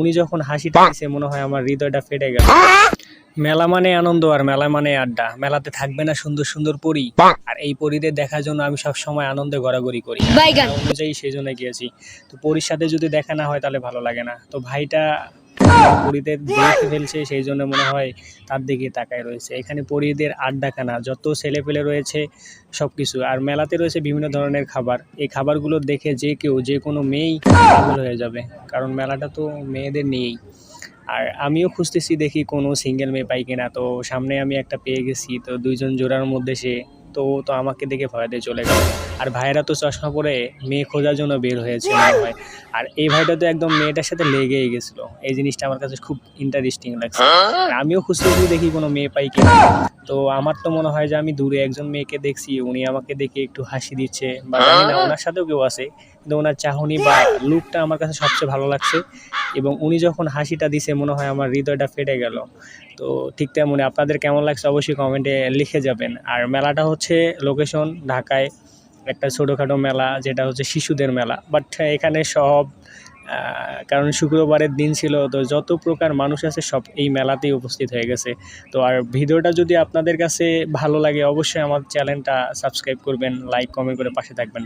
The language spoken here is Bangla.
উনি যখন হাসিটা দিছে মনে হয় আমার হৃদয়টা ফেটে গেল। মেলা মানে আনন্দ আর মেলা মানে আড্ডা। মেলাতে থাকবে না সুন্দর সুন্দর পরি। আর এই পরিদের দেখার জন্য আমি সব সময় আনন্দে ঘোরাঘুরি করি। অনুযায়ী সেই জন্য গিয়েছি। তো পরির সাথে যদি দেখা না হয় তাহলে ভালো লাগে না। তো ভাইটা পরিদের দেখে ফেলছে, সেই জন্য মনে হয় তার দিকে তাকায় রয়েছে। এখানে পরিদের আড্ডাখানা, যত ছেলে পেলে রয়েছে সব কিছু আর মেলাতে রয়েছে বিভিন্ন ধরনের খাবার। এই খাবারগুলো দেখে যে কেউ, যে কোনো মেয়েই পাগল হয়ে যাবে, কারণ মেলাটা তো মেয়েদের নিয়েই। আর আমিও খুঁজতেছি দেখি কোনো সিঙ্গেল মেয়ে পাই কিনা। তো সামনে আমি একটা পেয়ে গেছি, তো দুইজন জোড়ার মধ্যে সে, তো তো আমাকে দেখে ভয়তে চলে গেল। আর ভাইয়েরা তো চশমা পরে মেয়ে খোঁজার জন্য বের হয়েছে মনে হয়। আর এই ভাইটা তো একদম মেয়েটার সাথে লেগেই গেছিল। এই জিনিসটা আমার কাছে খুব ইন্টারেস্টিং লাগছে। আমিও খুঁজতেছি দেখি কোনো মেয়ে পাই কিনা। তো আমার তো মনে হয় যে আমি দূরে একজন মেয়েকে দেখছি, উনি আমাকে দেখে একটু হাসি দিচ্ছে বা জানি না, ওনার সাথেও কেউ আছে, কিন্তু ওনার চাহনি বা লুকটা আমার কাছে সবচেয়ে ভালো লাগছে। এবং উনি যখন হাসিটা দিছে, মনে হয় আমার হৃদয়টা ফেটে গেল। তো ঠিক তেমনই, আপনাদের কেমন লাগছে অবশ্যই কমেন্টে লিখে যাবেন। আর মেলাটা হচ্ছে লোকেশন ঢাকায়। একটা ছোটোখাটো মেলা, যেটা হচ্ছে শিশুদের মেলা। বাট এখানে সব কারণ শুক্রবারের দিন ছিল, তো যত প্রকার মানুষ আছে সব এই মেলাতেই উপস্থিত হয়ে গেছে। তো আর ভিডিওটা যদি আপনাদের কাছে ভালো লাগে, অবশ্যই আমার চ্যানেলটা সাবস্ক্রাইব করবেন লাইক কমেন্ট করে পাশে থাকবেন।